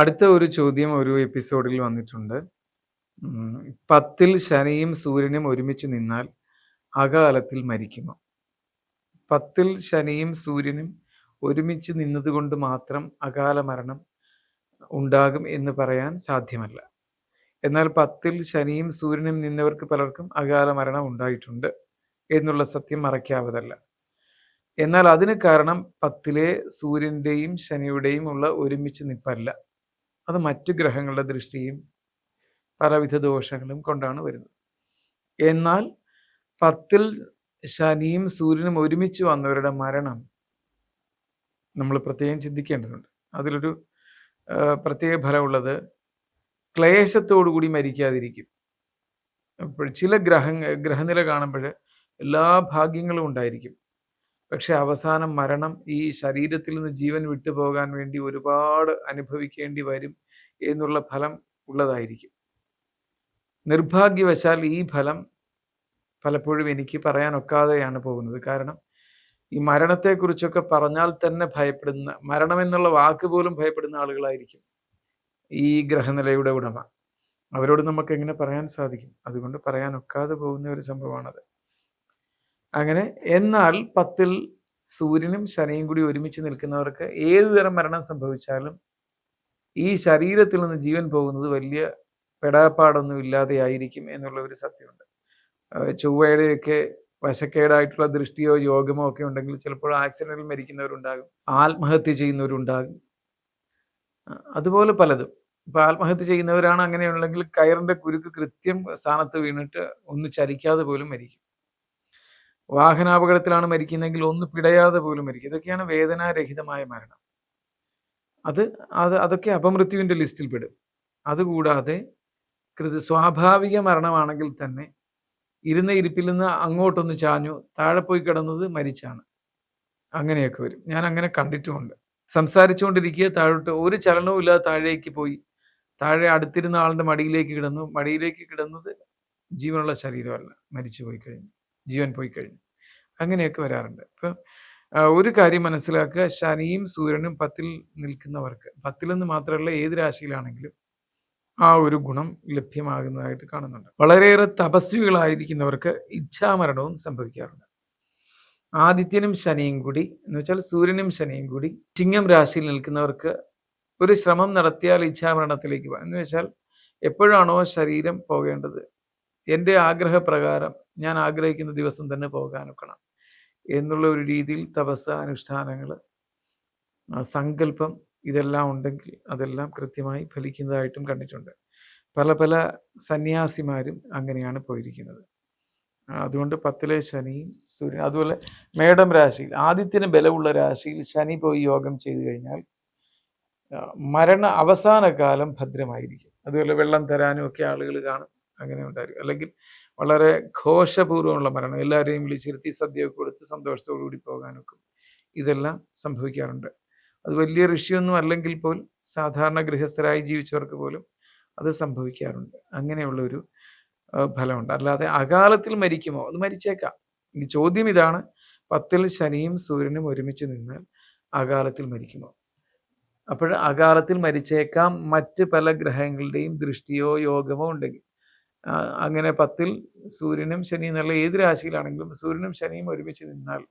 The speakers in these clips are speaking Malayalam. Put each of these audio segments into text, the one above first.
അടുത്ത ഒരു ചോദ്യം ഒരു എപ്പിസോഡിൽ വന്നിട്ടുണ്ട്. പത്തിൽ 10ൽ ശനിയും സൂര്യനും ഒരുമിച്ച് നിന്നാൽ അകാലത്തിൽ മരിക്കുമോ? 10ൽ ശനിയും സൂര്യനും ഒരുമിച്ച് നിന്നതുകൊണ്ട് മാത്രം അകാല മരണം ഉണ്ടാകും എന്ന് പറയാൻ സാധ്യമല്ല. എന്നാൽ 10ൽ ശനിയും സൂര്യനും നിന്നവർക്ക് പലർക്കും അകാല മരണം ഉണ്ടായിട്ടുണ്ട് എന്നുള്ള സത്യം മറയ്ക്കാവതല്ല. എന്നാൽ അതിന് കാരണം പത്തിലെ സൂര്യന്റെയും ശനിയുടെയും ഉള്ള ഒരുമിച്ച് നിപ്പല്ല. അത് മറ്റ് ഗ്രഹങ്ങളുടെ ദൃഷ്ടിയും പലവിധ ദോഷങ്ങളും കൊണ്ടാണ് വരുന്നത്. എന്നാൽ 10ൽ ശനിയും സൂര്യനും ഒരുമിച്ച് വന്നവരുടെ മരണം നമ്മൾ പ്രത്യേകം ചിന്തിക്കേണ്ടതുണ്ട്. അതിലൊരു പ്രത്യേക ഫലമുള്ളത് ക്ലേശത്തോടു കൂടി മരിക്കാതിരിക്കും. അപ്പോൾ ചില ഗ്രഹ ഗ്രഹനില കാണുമ്പോൾ എല്ലാ ഭാഗ്യങ്ങളും ഉണ്ടായിരിക്കും. പക്ഷെ അവസാനം മരണം ഈ ശരീരത്തിൽ നിന്ന് ജീവൻ വിട്ടുപോകാൻ വേണ്ടി ഒരുപാട് അനുഭവിക്കേണ്ടി വരും എന്നുള്ള ഫലം ഉള്ളതായിരിക്കും. നിർഭാഗ്യവശാൽ ഈ ഫലം പലപ്പോഴും എനിക്ക് പറയാൻ ഒക്കാതെയാണ് പോകുന്നത്. കാരണം ഈ മരണത്തെക്കുറിച്ചൊക്കെ പറഞ്ഞാൽ തന്നെ ഭയപ്പെടുന്ന മരണം എന്നുള്ള വാക്ക് പോലും ഭയപ്പെടുന്ന ആളുകളായിരിക്കും ഈ ഗ്രഹനിലയുടെ ഉടമ. അവരോട് നമുക്ക് എങ്ങനെ പറയാൻ സാധിക്കും? അതുകൊണ്ട് പറയാൻ ഒക്കാതെ പോകുന്ന ഒരു സംഭവമാണത്. അങ്ങനെ എന്നാൽ 10ൽ സൂര്യനും ശനിയും കൂടി ഒരുമിച്ച് നിൽക്കുന്നവർക്ക് ഏത് തരം മരണം സംഭവിച്ചാലും ഈ ശരീരത്തിൽ നിന്ന് ജീവൻ പോകുന്നത് വലിയ പെടാപ്പാടൊന്നും ഇല്ലാതെയായിരിക്കും എന്നുള്ള ഒരു സത്യമുണ്ട്. ചൊവ്വയുടെയൊക്കെ വശക്കേടായിട്ടുള്ള ദൃഷ്ടിയോ യോഗമോ ഒക്കെ ഉണ്ടെങ്കിൽ ചിലപ്പോൾ ആക്സിഡന്റിൽ മരിക്കുന്നവരുണ്ടാകും. ആത്മഹത്യ ചെയ്യുന്നവരുണ്ടാകും. അതുപോലെ പലതും. ഇപ്പൊ ആത്മഹത്യ ചെയ്യുന്നവരാണ് അങ്ങനെയുണ്ടെങ്കിൽ കയറിന്റെ കുരുക്ക് കൃത്യം സ്ഥാനത്ത് വീണിട്ട് ഒന്ന് ചലിക്കാതെ പോലും മരിക്കും. വാഹനാപകടത്തിലാണ് മരിക്കുന്നതെങ്കിൽ ഒന്ന് പിടയാതെ പോലും മരിക്കും. ഇതൊക്കെയാണ് വേദനാരഹിതമായ മരണം. അത് അത് അതൊക്കെ അപമൃത്യുവിന്റെ ലിസ്റ്റിൽ പെടും. അതുകൂടാതെ കൃത് സ്വാഭാവിക മരണമാണെങ്കിൽ തന്നെ ഇരുന്ന ഇരിപ്പിൽ നിന്ന് അങ്ങോട്ടൊന്ന് ചാഞ്ഞു താഴെ പോയി കിടന്നത് മരിച്ചാണ്. അങ്ങനെയൊക്കെ വരും. ഞാൻ അങ്ങനെ കണ്ടിട്ടുമുണ്ട്. സംസാരിച്ചുകൊണ്ടിരിക്കുക താഴോട്ട് ഒരു ചലനവും ഇല്ലാതെ താഴേക്ക് പോയി. താഴെ അടുത്തിരുന്ന ആളുടെ മടിയിലേക്ക് കിടന്നു. മടിയിലേക്ക് കിടന്നത് ജീവനുള്ള ശരീരമല്ല. മരിച്ചു പോയി കഴിഞ്ഞു. ജീവൻ പോയി കഴിഞ്ഞു. അങ്ങനെയൊക്കെ വരാറുണ്ട്. ഇപ്പം ഒരു കാര്യം മനസ്സിലാക്കുക ശനിയും സൂര്യനും 10ൽ നിൽക്കുന്നവർക്ക് 10ലെന്ന് മാത്രമല്ല ഏത് രാശിയിലാണെങ്കിലും ആ ഒരു ഗുണം ലഭ്യമാകുന്നതായിട്ട് കാണുന്നുണ്ട്. വളരെയേറെ തപസ്വികളായിരിക്കുന്നവർക്ക് ഇച്ഛാമരണവും സംഭവിക്കാറുണ്ട്. ആദിത്യനും ശനിയും കൂടി എന്ന് വെച്ചാൽ സൂര്യനും ശനിയും കൂടി ചിങ്ങം രാശിയിൽ നിൽക്കുന്നവർക്ക് ഒരു ശ്രമം നടത്തിയാൽ ഇച്ഛാമരണത്തിലേക്ക്. എന്ന് വെച്ചാൽ എപ്പോഴാണോ ശരീരം പോകേണ്ടത് എന്റെ ആഗ്രഹപ്രകാരം ഞാൻ ആഗ്രഹിക്കുന്ന ദിവസം തന്നെ പോകാനൊക്കണം എന്നുള്ള ഒരു രീതിയിൽ തപസ് അനുഷ്ഠാനങ്ങൾ സങ്കല്പം ഇതെല്ലാം ഉണ്ടെങ്കിൽ അതെല്ലാം കൃത്യമായി ഫലിക്കുന്നതായിട്ടും കണ്ടിട്ടുണ്ട്. പല പല സന്യാസിമാരും അങ്ങനെയാണ് പോയിരിക്കുന്നത്. അതുകൊണ്ട് 10ലെ ശനിയും സൂര്യൻ അതുപോലെ മേടം രാശിയിൽ ആദിത്യന് ബലമുള്ള രാശിയിൽ ശനി പോയി യോഗം ചെയ്തു കഴിഞ്ഞാൽ മരണ അവസാന കാലം ഭദ്രമായിരിക്കും. അതുപോലെ വെള്ളം തരാനും ഒക്കെ ആളുകൾ കാണും. അങ്ങനെ ഉണ്ടായിരിക്കും. അല്ലെങ്കിൽ വളരെ ഘോഷപൂർവമുള്ള മരണം എല്ലാവരെയും വിളിച്ചിരുത്തി സദ്യയൊക്കെ കൊടുത്ത് സന്തോഷത്തോടു കൂടി പോകാനൊക്കും. ഇതെല്ലാം സംഭവിക്കാറുണ്ട്. അത് വലിയ ഋഷിയൊന്നും അല്ലെങ്കിൽ പോലും സാധാരണ ഗൃഹസ്ഥരായി ജീവിച്ചവർക്ക് പോലും അത് സംഭവിക്കാറുണ്ട്. അങ്ങനെയുള്ള ഒരു ഫലമുണ്ട്. അല്ലാതെ അകാലത്തിൽ മരിക്കുമോ? അത് മരിച്ചേക്കാം. ഇനി ചോദ്യം ഇതാണ് 10ൽ ശനിയും സൂര്യനും ഒരുമിച്ച് നിന്നാൽ അകാലത്തിൽ മരിക്കുമോ? അപ്പോഴ് അകാലത്തിൽ മരിച്ചേക്കാം മറ്റ് പല ഗ്രഹങ്ങളുടെയും ദൃഷ്ടിയോ യോഗമോ ഉണ്ടെങ്കിൽ. അങ്ങനെ 10ൽ സൂര്യനും ശനിയും എന്നുള്ള ഏത് രാശിയിലാണെങ്കിലും സൂര്യനും ശനിയും ഒരുമിച്ച് നിന്നാൽ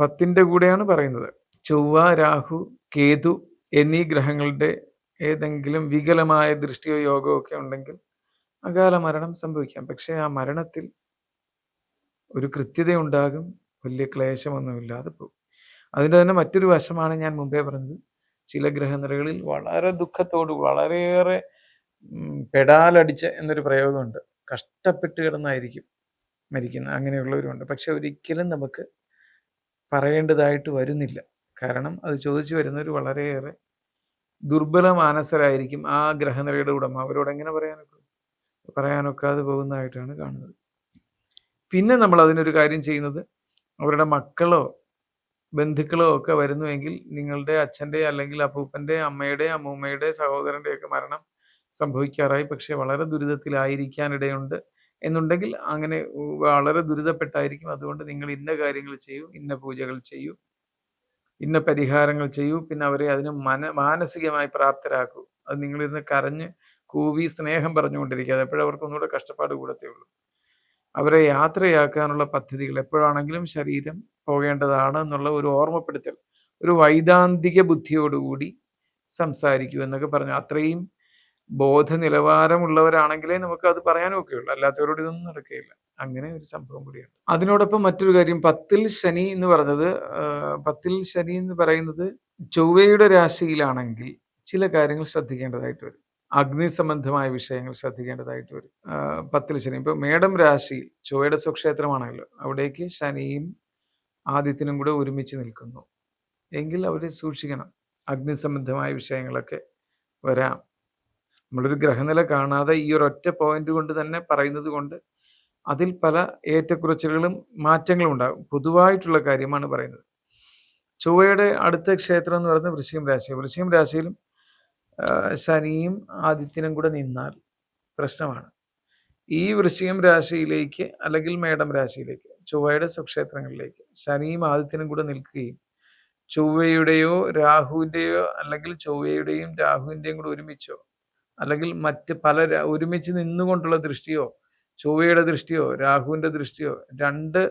10ന്റെ കൂടെയാണ് പറയുന്നത്. ചൊവ്വ, രാഹു, കേതു എന്നീ ഗ്രഹങ്ങളുടെ ഏതെങ്കിലും വികലമായ ദൃഷ്ടിയോ യോഗമോ ഒക്കെ ഉണ്ടെങ്കിൽ അകാല മരണം സംഭവിക്കാം. പക്ഷേ ആ മരണത്തിൽ ഒരു കൃത്യതയുണ്ടാകും. വലിയ ക്ലേശമൊന്നുമില്ലാതെ പോകും. അതിന്റെ തന്നെ മറ്റൊരു വശമാണ് ഞാൻ മുമ്പേ പറഞ്ഞത്. ചില ഗ്രഹനിരകളിൽ വളരെ ദുഃഖത്തോട് വളരെയേറെ പെടാലടിച്ച് എന്നൊരു പ്രയോഗമുണ്ട്. കഷ്ടപ്പെട്ട് കിടന്നായിരിക്കും മരിക്കുന്നത്. അങ്ങനെയുള്ളവരുമുണ്ട്. പക്ഷെ ഒരിക്കലും നമുക്ക് പറയേണ്ടതായിട്ട് വരുന്നില്ല. കാരണം അത് ചോദിച്ചു വരുന്നവർ വളരെയേറെ ദുർബല മാനസരായിരിക്കും ആ ഗ്രഹനിലയുടെ ഉടമ. അവരോട് എങ്ങനെ പറയാനൊക്കെ പറയാനൊക്കാതെ പോകുന്നതായിട്ടാണ് കാണുന്നത്. പിന്നെ നമ്മൾ അതിനൊരു കാര്യം ചെയ്യുന്നത് അവരുടെ മക്കളോ ബന്ധുക്കളോ ഒക്കെ വരുന്നുവെങ്കിൽ നിങ്ങളുടെ അച്ഛന്റെ അല്ലെങ്കിൽ അപ്പൂപ്പന്റെ അമ്മയുടെ, അമ്മൂമ്മയുടെ, സഹോദരന്റെയൊക്കെ മരണം സംഭവിക്കാറായി. പക്ഷെ വളരെ ദുരിതത്തിലായിരിക്കാനിടയുണ്ട് എന്നുണ്ടെങ്കിൽ അങ്ങനെ വളരെ ദുരിതപ്പെട്ടായിരിക്കും. അതുകൊണ്ട് നിങ്ങൾ ഇന്ന കാര്യങ്ങൾ ചെയ്യൂ, ഇന്ന പൂജകൾ ചെയ്യൂ, ഇന്ന പരിഹാരങ്ങൾ ചെയ്യൂ. പിന്നെ അവരെ അതിന് മന മാനസികമായി പ്രാപ്തരാക്കൂ അത് നിങ്ങളിരുന്ന് കരഞ്ഞ് കൂവി സ്നേഹം പറഞ്ഞുകൊണ്ടിരിക്കുക എപ്പോഴും അവർക്ക് ഒന്നുകൂടെ കഷ്ടപ്പാട് കൂടത്തേ ഉള്ളൂ അവരെ യാത്രയാക്കാനുള്ള പദ്ധതികൾ എപ്പോഴാണെങ്കിലും ശരീരം പോകേണ്ടതാണ് എന്നുള്ള ഒരു ഓർമ്മപ്പെടുത്തൽ ഒരു വൈദാന്തിക ബുദ്ധിയോടുകൂടി സംസാരിക്കൂ എന്നൊക്കെ പറഞ്ഞു അത്രയും ബോധ നിലവാരമുള്ളവരാണെങ്കിലേ നമുക്ക് അത് പറയാനും ഒക്കെ ഉള്ളൂ അല്ലാത്തവരോട് ഇതൊന്നും നടക്കുകയില്ല. അങ്ങനെ ഒരു സംഭവം കൂടിയാണ് അതിനോടൊപ്പം മറ്റൊരു കാര്യം പത്തിൽ ശനി എന്ന് പറഞ്ഞത് പത്തിൽ ശനി എന്ന് പറയുന്നത് ചൊവ്വയുടെ രാശിയിലാണെങ്കിൽ ചില കാര്യങ്ങൾ ശ്രദ്ധിക്കേണ്ടതായിട്ട് വരും. അഗ്നി സംബന്ധമായ വിഷയങ്ങൾ ശ്രദ്ധിക്കേണ്ടതായിട്ട് വരും. പത്തിൽ ശനി. ഇപ്പൊ മേടം രാശിയിൽ ചൊവ്വയുടെ സ്വക്ഷേത്രമാണല്ലോ അവിടേക്ക് ശനിയും ആദിത്യനും കൂടെ ഒരുമിച്ച് നിൽക്കുന്നു. എങ്കിൽ അവർ സൂക്ഷിക്കണം. അഗ്നി സംബന്ധമായ വിഷയങ്ങളൊക്കെ വരാം. നമ്മളൊരു ഗ്രഹനില കാണാതെ ഈ ഒരു ഒറ്റ പോയിന്റ് കൊണ്ട് തന്നെ പറയുന്നത് കൊണ്ട് അതിൽ പല ഏറ്റക്കുറച്ചിലുകളും മാറ്റങ്ങളും ഉണ്ടാകും. പൊതുവായിട്ടുള്ള കാര്യമാണ് പറയുന്നത്. ചൊവ്വയുടെ അടുത്ത ക്ഷേത്രം എന്ന് പറയുന്നത് വൃശ്ചികം രാശി വൃശ്ചികം രാശിയിലും ശനിയും ആദിത്യനും കൂടെ നിന്നാൽ പ്രശ്നമാണ്. ഈ വൃശ്ചികം രാശിയിലേക്ക് അല്ലെങ്കിൽ മേടം രാശിയിലേക്ക് ചൊവ്വയുടെ സ്വക്ഷേത്രങ്ങളിലേക്ക് ശനിയും ആദിത്യനും കൂടെ നിൽക്കുകയും ചൊവ്വയുടെയോ രാഹുവിന്റെയോ അല്ലെങ്കിൽ ചൊവ്വയുടെയും രാഹുവിന്റെയും കൂടെ ഒരുമിച്ചോ അല്ലെങ്കിൽ മറ്റ് പല ഒരുമിച്ച് നിന്നുകൊണ്ടുള്ള ദൃഷ്ടിയോ ചൊവ്വയുടെ ദൃഷ്ടിയോ രാഹുവിന്റെ ദൃഷ്ടിയോ രണ്ട്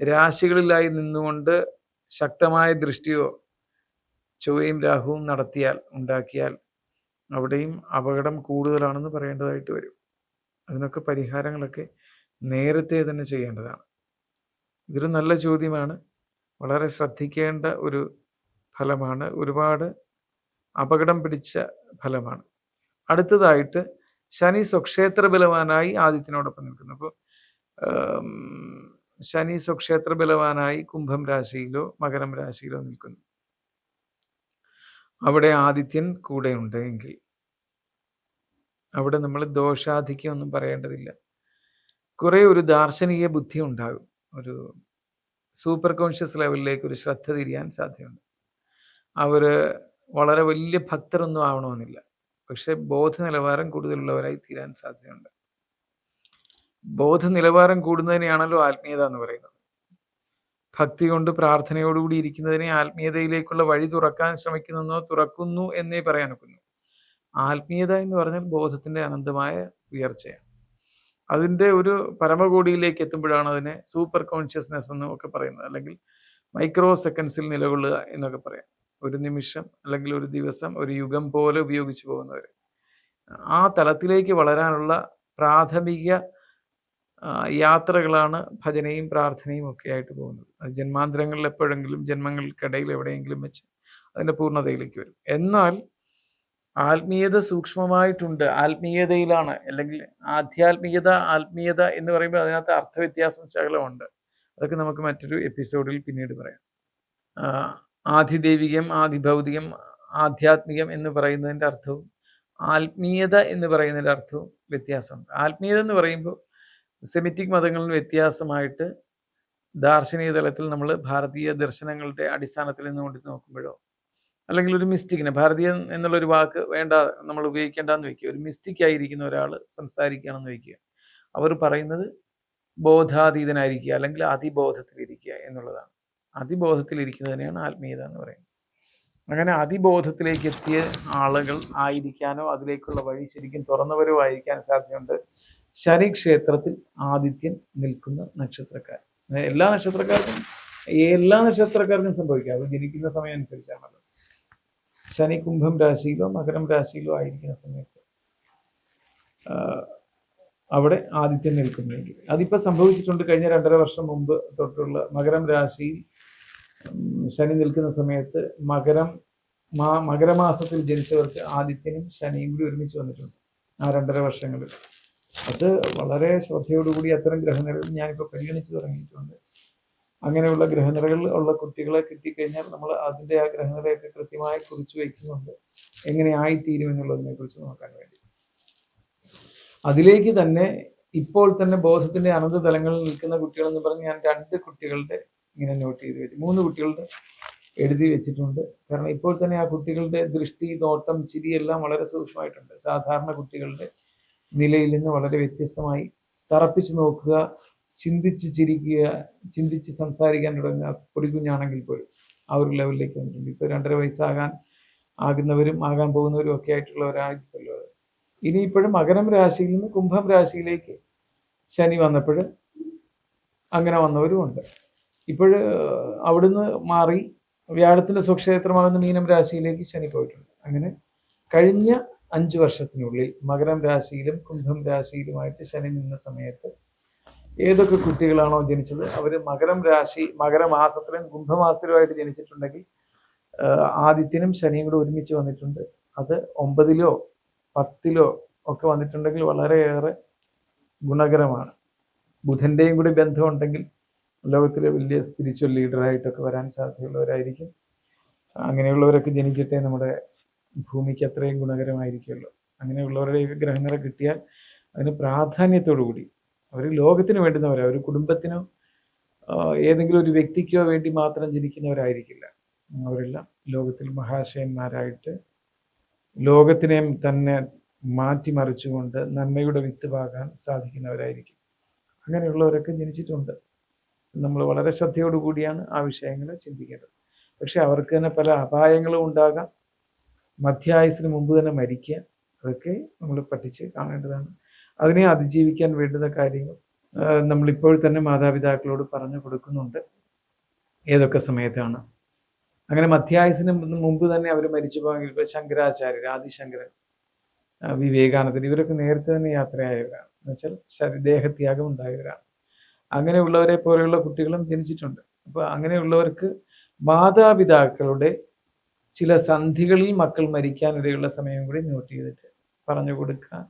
രാശികളിലായി നിന്നുകൊണ്ട് ശക്തമായ ദൃഷ്ടിയോ ചൊവ്വയും രാഹുവും നടത്തിയാൽ ഉണ്ടാക്കിയാൽ അവിടെയും അപകടം കൂടുതലാണെന്ന് പറയേണ്ടതായിട്ട് വരും. അതിനൊക്കെ പരിഹാരങ്ങളൊക്കെ നേരത്തെ തന്നെ ചെയ്യേണ്ടതാണ്. ഇതൊരു നല്ല ചോദ്യമാണ്. വളരെ ശ്രദ്ധിക്കേണ്ട ഒരു ഫലമാണ്. ഒരുപാട് അപകടം പിടിച്ച ഫലമാണ്. അടുത്തതായിട്ട് ശനി സ്വക്ഷേത്ര ബലവാനായി ആദിത്യനോടൊപ്പം നിൽക്കുന്നു. അപ്പോൾ ശനി സ്വക്ഷേത്ര ബലവാനായി കുംഭം രാശിയിലോ മകരം രാശിയിലോ നിൽക്കുന്നു. അവിടെ ആദിത്യൻ കൂടെയുണ്ട് എങ്കിൽ. അവിടെ നമ്മൾ ദോഷാധിക്യം ഒന്നും പറയേണ്ടതില്ല. കുറെ ഒരു ദാർശനിക ബുദ്ധി ഉണ്ടാകും. ഒരു സൂപ്പർ കോൺഷ്യസ് ലെവലിലേക്ക് ഒരു ശ്രദ്ധ തിരിയാൻ സാധ്യതയുണ്ട്. അവർ വളരെ വലിയ ഭക്തരൊന്നും ആവണമെന്നില്ല. പക്ഷെ ബോധ നിലവാരം കൂടുതലുള്ളവരായി തീരാൻ സാധ്യതയുണ്ട്. ബോധ നിലവാരം കൂടുന്നതിനെയാണല്ലോ ആത്മീയത എന്ന് പറയുന്നത്. ഭക്തി കൊണ്ട് പ്രാർത്ഥനയോടുകൂടി ഇരിക്കുന്നതിനെ ആത്മീയതയിലേക്കുള്ള വഴി തുറക്കാൻ ശ്രമിക്കുന്നോ തുറക്കുന്നു എന്നേ പറയാനൊക്കുന്നു. ആത്മീയത എന്ന് പറഞ്ഞാൽ ബോധത്തിന്റെ അനന്തമായ ഉയർച്ചയാണ്. അതിന്റെ ഒരു പരമകോടിയിലേക്ക് എത്തുമ്പോഴാണ് അതിനെ സൂപ്പർ കോൺഷ്യസ്നെസ് എന്നൊക്കെ പറയുന്നത്. അല്ലെങ്കിൽ മൈക്രോ സെക്കൻഡ്സിൽ നിലകൊള്ളുക എന്നൊക്കെ പറയാം. ഒരു നിമിഷം അല്ലെങ്കിൽ ഒരു ദിവസം ഒരു യുഗം പോലെ ഉപയോഗിച്ചു പോകുന്നവർ ആ തലത്തിലേക്ക് വളരാനുള്ള പ്രാഥമിക യാത്രകളാണ് ഭജനയും പ്രാർത്ഥനയും ഒക്കെ ആയിട്ട് പോകുന്നത്. അത് ജന്മാന്തരങ്ങളിൽ എപ്പോഴെങ്കിലും ജന്മങ്ങൾക്കിടയിൽ എവിടെയെങ്കിലും വെച്ച് അതിന്റെ പൂർണതയിലേക്ക് വരും. എന്നാൽ ആത്മീയത സൂക്ഷ്മമായിട്ടുണ്ട്. ആത്മീയതയിലാണ്. അല്ലെങ്കിൽ ആധ്യാത്മികത ആത്മീയത എന്ന് പറയുമ്പോൾ അതിനകത്ത് അർത്ഥവ്യത്യാസം ശകലമുണ്ട്. അതൊക്കെ നമുക്ക് മറ്റൊരു എപ്പിസോഡിൽ പിന്നീട് പറയാം. ആധിദൈവികം ആധിഭൗതികം ആധ്യാത്മികം എന്ന് പറയുന്നതിന്റെ അർത്ഥവും ആത്മീയത എന്ന് പറയുന്നതിന്റെ അർത്ഥവും വ്യത്യാസമുണ്ട്. ആത്മീയത എന്ന് പറയുമ്പോൾ സെമിറ്റിക് മതങ്ങളിൽ വ്യത്യാസമായിട്ട് ദാർശനിക തലത്തിൽ നമ്മൾ ഭാരതീയ ദർശനങ്ങളുടെ അടിസ്ഥാനത്തിൽ നിന്ന് നിന്നുകൊണ്ട് നോക്കുമ്പോഴോ അല്ലെങ്കിൽ ഒരു മിസ്റ്റിക്കിനെ ഭാരതീയൻ എന്നുള്ളൊരു വാക്ക് വേണ്ട നമ്മൾ ഉപയോഗിക്കേണ്ടെന്ന് വയ്ക്കുക. ഒരു മിസ്റ്റിക് ആയിരിക്കുന്ന ഒരാൾ സംസാരിക്കുകയാണെന്ന് വയ്ക്കുക. അവർ പറയുന്നത് ബോധാതീതനായിരിക്കുക അല്ലെങ്കിൽ അതിബോധത്തിലിരിക്കുക എന്നുള്ളതാണ്. അതിബോധത്തിലിരിക്കുന്നതിനെയാണ് ആത്മീയത എന്ന് പറയുന്നത്. അങ്ങനെ അതിബോധത്തിലേക്ക് എത്തിയ ആളുകൾ ആയിരിക്കാനോ അതിലേക്കുള്ള വഴി ശരിക്കും തുറന്നവരോ ആയിരിക്കാൻ സാധ്യതയുണ്ട്. ശനി ക്ഷേത്രത്തിൽ ആദിത്യൻ നിൽക്കുന്ന നക്ഷത്രക്കാർ. എല്ലാ നക്ഷത്രക്കാർക്കും എല്ലാ നക്ഷത്രക്കാർക്കും സംഭവിക്കാം. അത് ജനിക്കുന്ന സമയം അനുസരിച്ചാണല്ലോ ശനി കുംഭം രാശിയിലോ മകരം രാശിയിലോ ആയിരിക്കുന്ന സമയത്ത് അവിടെ ആദിത്യൻ നിൽക്കുന്നെങ്കിൽ. അതിപ്പോൾ സംഭവിച്ചിട്ടുണ്ട് കഴിഞ്ഞ രണ്ടര വർഷം മുമ്പ് തൊട്ടുള്ള മകരം രാശിയിൽ ശനി നിൽക്കുന്ന സമയത്ത് മകരം മാ മകരമാസത്തിൽ ജനിച്ചവർക്ക് ആദിത്യനും ശനിയും കൂടി ഒരുമിച്ച് വന്നിട്ടുണ്ട് ആ രണ്ടര വർഷങ്ങളിൽ. അത് വളരെ ശ്രദ്ധയോടുകൂടി അത്തരം ഗ്രഹനിലകൾ ഞാനിപ്പോൾ പരിഗണിച്ച് തുടങ്ങിയിട്ടുണ്ട്. അങ്ങനെയുള്ള ഗ്രഹനിലകൾ ഉള്ള കുട്ടികളെ കിട്ടിക്കഴിഞ്ഞാൽ നമ്മൾ അതിന്റെ ആ ഗ്രഹനിലയൊക്കെ കൃത്യമായി കുറിച്ച് വയ്ക്കുന്നുണ്ട്. എങ്ങനെ ആയിത്തീരും എന്നുള്ളതിനെ കുറിച്ച് നോക്കാൻ വേണ്ടി. അതിലേക്ക് തന്നെ ഇപ്പോൾ തന്നെ ബോധത്തിന്റെ അനന്ത തലങ്ങളിൽ നിൽക്കുന്ന കുട്ടികൾ എന്ന് പറഞ്ഞ് ഞാൻ രണ്ട് കുട്ടികളുടെ ഇങ്ങനെ നോട്ട് ചെയ്ത് വെച്ചു. മൂന്ന് കുട്ടികളുടെ എഴുതി വെച്ചിട്ടുണ്ട്. കാരണം ഇപ്പോൾ തന്നെ ആ കുട്ടികളുടെ ദൃഷ്ടി നോട്ടം ചിരി എല്ലാം വളരെ സൂക്ഷ്മമായിട്ടുണ്ട്. സാധാരണ കുട്ടികളുടെ നിലയിൽ നിന്ന് വളരെ വ്യത്യസ്തമായി തറപ്പിച്ചു നോക്കുക ചിന്തിച്ച് ചിരിക്കുക ചിന്തിച്ച് സംസാരിക്കാൻ തുടങ്ങുക. പൊടിക്കുഞ്ഞാണെങ്കിൽ പോലും ആ ഒരു ലെവലിലേക്ക് വന്നിട്ടുണ്ട്. ഇപ്പോൾ രണ്ടര വയസ്സാകാൻ ആകുന്നവരും ആകാൻ പോകുന്നവരും ഒക്കെ ആയിട്ടുള്ളവരായിരിക്കുമല്ലോ അത്. ഇനിയിപ്പോഴും മകരം രാശിയിൽ നിന്ന് കുംഭം രാശിയിലേക്ക് ശനി വന്നപ്പോൾ അങ്ങനെ വന്നവരുമുണ്ട് ഇപ്പോഴ് അവിടുന്ന് മാറി വ്യാഴത്തിന്റെ സ്വക്ഷേത്രമാകുന്ന മീനം രാശിയിലേക്ക് ശനി പോയിട്ടുണ്ട് അങ്ങനെ കഴിഞ്ഞ അഞ്ച് വർഷത്തിനുള്ളിൽ മകരം രാശിയിലും കുംഭം രാശിയിലുമായിട്ട് ശനി നിന്ന സമയത്ത് ഏതൊക്കെ കുട്ടികളാണോ ജനിച്ചത് അവർ മകരം രാശി മകരമാസത്തിലും കുംഭമാസത്തിലുമായിട്ട് ജനിച്ചിട്ടുണ്ടെങ്കിൽ ആദിത്യനും ശനിയും കൂടെ ഒരുമിച്ച് വന്നിട്ടുണ്ട് അത് ഒമ്പതിലോ പത്തിലോ ഒക്കെ വന്നിട്ടുണ്ടെങ്കിൽ വളരെയേറെ ഗുണകരമാണ്. ബുധന്റെയും കൂടി ബന്ധമുണ്ടെങ്കിൽ ലോകത്തിലെ വലിയ സ്പിരിച്വൽ ലീഡറായിട്ടൊക്കെ വരാൻ സാധ്യതയുള്ളവരായിരിക്കും. അങ്ങനെയുള്ളവരൊക്കെ ജനിക്കട്ടെ നമ്മുടെ ഭൂമിക്ക് അത്രയും ഗുണകരമായിരിക്കുമല്ലോ. അങ്ങനെയുള്ളവരുടെയൊക്കെ ഗ്രഹങ്ങളെ കിട്ടിയാൽ അതിന് പ്രാധാന്യത്തോടു കൂടി അവർ ലോകത്തിന് വേണ്ടുന്നവരാ. ഒരു കുടുംബത്തിനോ ഏതെങ്കിലും ഒരു വ്യക്തിക്കോ വേണ്ടി മാത്രം ജനിക്കുന്നവരായിരിക്കില്ല. അവരെല്ലാം ലോകത്തിൽ മഹാശയന്മാരായിട്ട് ലോകത്തിനെ തന്നെ മാറ്റിമറിച്ചുകൊണ്ട് നന്മയുടെ വിത്ത് പാകാൻ സാധിക്കുന്നവരായിരിക്കും. അങ്ങനെയുള്ളവരൊക്കെ ജനിച്ചിട്ടുണ്ട്. നമ്മൾ വളരെ ശ്രദ്ധയോടുകൂടിയാണ് ആ വിഷയങ്ങളെ ചിന്തിക്കേണ്ടത്. പക്ഷെ അവർക്ക് തന്നെ പല അപായങ്ങളും ഉണ്ടാകാം. മധ്യായുസിന് മുമ്പ് തന്നെ മരിക്കുക അതൊക്കെ നമ്മൾ പഠിച്ച് കാണേണ്ടതാണ്. അതിനെ അതിജീവിക്കാൻ വേണ്ടുന്ന കാര്യങ്ങൾ നമ്മളിപ്പോൾ തന്നെ മാതാപിതാക്കളോട് പറഞ്ഞു കൊടുക്കുന്നുണ്ട്. ഏതൊക്കെ സമയത്താണ്? അങ്ങനെ മധ്യായസിന് മുമ്പ് തന്നെ അവർ മരിച്ചു പോകാൻ ഇപ്പോൾ ശങ്കരാചാര്യർ ആദിശങ്കരൻ വിവേകാനന്ദൻ ഇവരൊക്കെ നേരത്തെ തന്നെ യാത്രയായവരാണ്. എന്നുവെച്ചാൽ ശരീരദേഹത്യാഗം ഉണ്ടായവരാണ്. അങ്ങനെയുള്ളവരെ പോലെയുള്ള കുട്ടികളും ജനിച്ചിട്ടുണ്ട്. അപ്പൊ അങ്ങനെയുള്ളവർക്ക് മാതാപിതാക്കളുടെ ചില സന്ധികളിൽ മക്കൾ മരിക്കാനിടയുള്ള സമയം കൂടി നോട്ട് ചെയ്തിട്ട് പറഞ്ഞു കൊടുക്കാൻ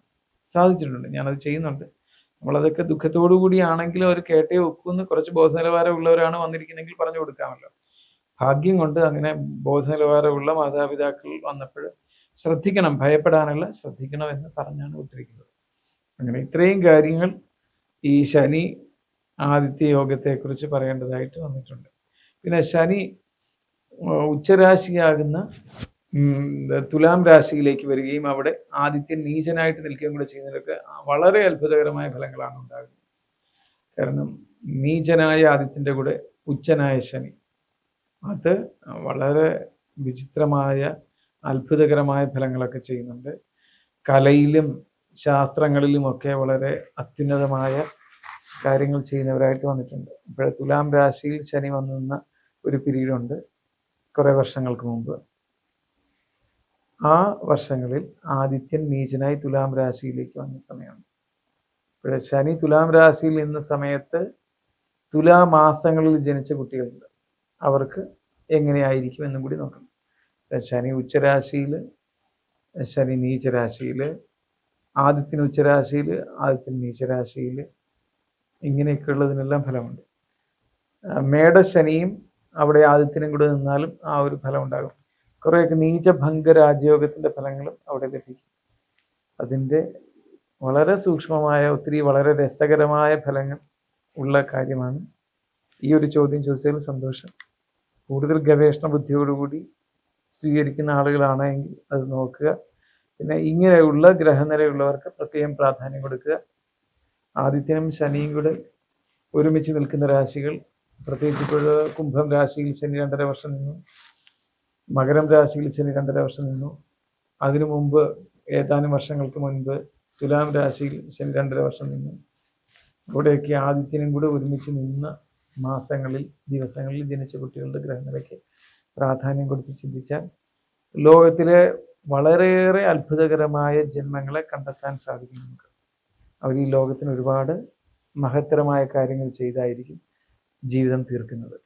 സാധിച്ചിട്ടുണ്ട്. ഞാനത് ചെയ്യുന്നുണ്ട്. നമ്മളതൊക്കെ ദുഃഖത്തോടു കൂടിയാണെങ്കിലും അവർ കേട്ടേ ഒക്കുമെന്ന് കുറച്ച് ബോധനിലവാരമുള്ളവരാണ് വന്നിരിക്കുന്നതെങ്കിൽ പറഞ്ഞു കൊടുക്കാമല്ലോ. ഭാഗ്യം കൊണ്ട് അങ്ങനെ ബോധനിലവാരമുള്ള മാതാപിതാക്കൾ വന്നപ്പോൾ ശ്രദ്ധിക്കണം ഭയപ്പെടാനല്ല ശ്രദ്ധിക്കണം എന്ന് പറഞ്ഞാണ് ഉദ്ധരിക്കുന്നത്. അങ്ങനെ ഇത്രയും കാര്യങ്ങൾ ഈ ശനി ആദിത്യ യോഗത്തെക്കുറിച്ച് പറയേണ്ടതായിട്ട് വന്നിട്ടുണ്ട്. പിന്നെ ശനി ഉച്ചരാശിയാകുന്ന തുലാം രാശിയിലേക്ക് വരികയും അവിടെ ആദിത്യൻ നീചനായിട്ട് നിൽക്കുകയും കൂടെ ചെയ്യുന്നതൊക്കെ വളരെ അത്ഭുതകരമായ ഫലങ്ങളാണ് ഉണ്ടാകുന്നത്. കാരണം നീചനായ ആദിത്യന്റെ കൂടെ ഉച്ചനായ ശനി അത് വളരെ വിചിത്രമായ അത്ഭുതകരമായ ഫലങ്ങളൊക്കെ ചെയ്യുന്നുണ്ട്. കലയിലും ശാസ്ത്രങ്ങളിലും ഒക്കെ വളരെ അത്യുന്നതമായ കാര്യങ്ങൾ ചെയ്യുന്നവരായിട്ട് വന്നിട്ടുണ്ട്. ഇപ്പോഴെ തുലാം രാശിയിൽ ശനി വന്നു നിന്ന ഒരു പിരീഡുണ്ട് കുറേ വർഷങ്ങൾക്ക് മുമ്പ്. ആ വർഷങ്ങളിൽ ആദിത്യൻ നീചനായി തുലാം രാശിയിലേക്ക് വന്ന സമയമാണ്. ഇപ്പോഴെ ശനി തുലാം രാശിയിൽ നിന്ന സമയത്ത് തുലാമാസങ്ങളിൽ ജനിച്ച കുട്ടികളുണ്ട്. അവർക്ക് എങ്ങനെയായിരിക്കും എന്നും കൂടി നോക്കണം. ശനി ഉച്ചരാശിയിൽ ശനി നീചരാശിയിൽ ആദ്യത്തിന് ഉച്ചരാശിയിൽ ആദ്യത്തിന് നീചരാശിയിൽ ഇങ്ങനെയൊക്കെ ഉള്ളതിനെല്ലാം ഫലമുണ്ട്. മേടശനിയും അവിടെ ആദ്യത്തിനും കൂടെ നിന്നാലും ആ ഒരു ഫലം ഉണ്ടാകും കുറേയൊക്കെ നീചഭംഗ രാജയോഗത്തിന്റെ ഫലങ്ങളും അവിടെ ലഭിക്കും. അതിന്റെ വളരെ സൂക്ഷ്മമായ ഒത്തിരി വളരെ രസകരമായ ഫലങ്ങൾ ഉള്ള കാര്യമാണ് ഈ ഒരു ചോദ്യം ചോദിച്ചതിൽ സന്തോഷം. കൂടുതൽ ഗവേഷണ ബുദ്ധിയോടുകൂടി സ്വീകരിക്കുന്ന ആളുകളാണെങ്കിൽ അത് നോക്കുക. പിന്നെ ഇങ്ങനെയുള്ള ഗ്രഹനിലയുള്ളവർക്ക് പ്രത്യേകം പ്രാധാന്യം കൊടുക്കുക. ആദിത്യനും ശനിയും കൂടെ ഒരുമിച്ച് നിൽക്കുന്ന രാശികൾ പ്രത്യേകിച്ച് ഇപ്പോൾ കുംഭം രാശിയിൽ ശനി രണ്ടര വർഷം നിന്നു മകരം രാശിയിൽ ശനി രണ്ടര വർഷം നിന്നു. അതിനു മുമ്പ് ഏതാനും വർഷങ്ങൾക്ക് മുൻപ് തുലാം രാശിയിൽ ശനി രണ്ടര വർഷം നിന്നു. അവിടെയൊക്കെ ആദിത്യനും കൂടെ ഒരുമിച്ച് നിന്ന മാസങ്ങളിൽ ദിവസങ്ങളിൽ ജനിച്ച കുട്ടികളുടെ ഗ്രഹനിലയ്ക്ക് പ്രാധാന്യം കൊടുത്ത് ചിന്തിച്ചാൽ ലോകത്തിലെ വളരെയേറെ അത്ഭുതകരമായ ജന്മങ്ങളെ കണ്ടെത്താൻ സാധിക്കും നമുക്ക്. അവർ ഈ ലോകത്തിന് ഒരുപാട് മഹത്തരമായ കാര്യങ്ങൾ ചെയ്തായിരിക്കും ജീവിതം തീർക്കുന്നത്.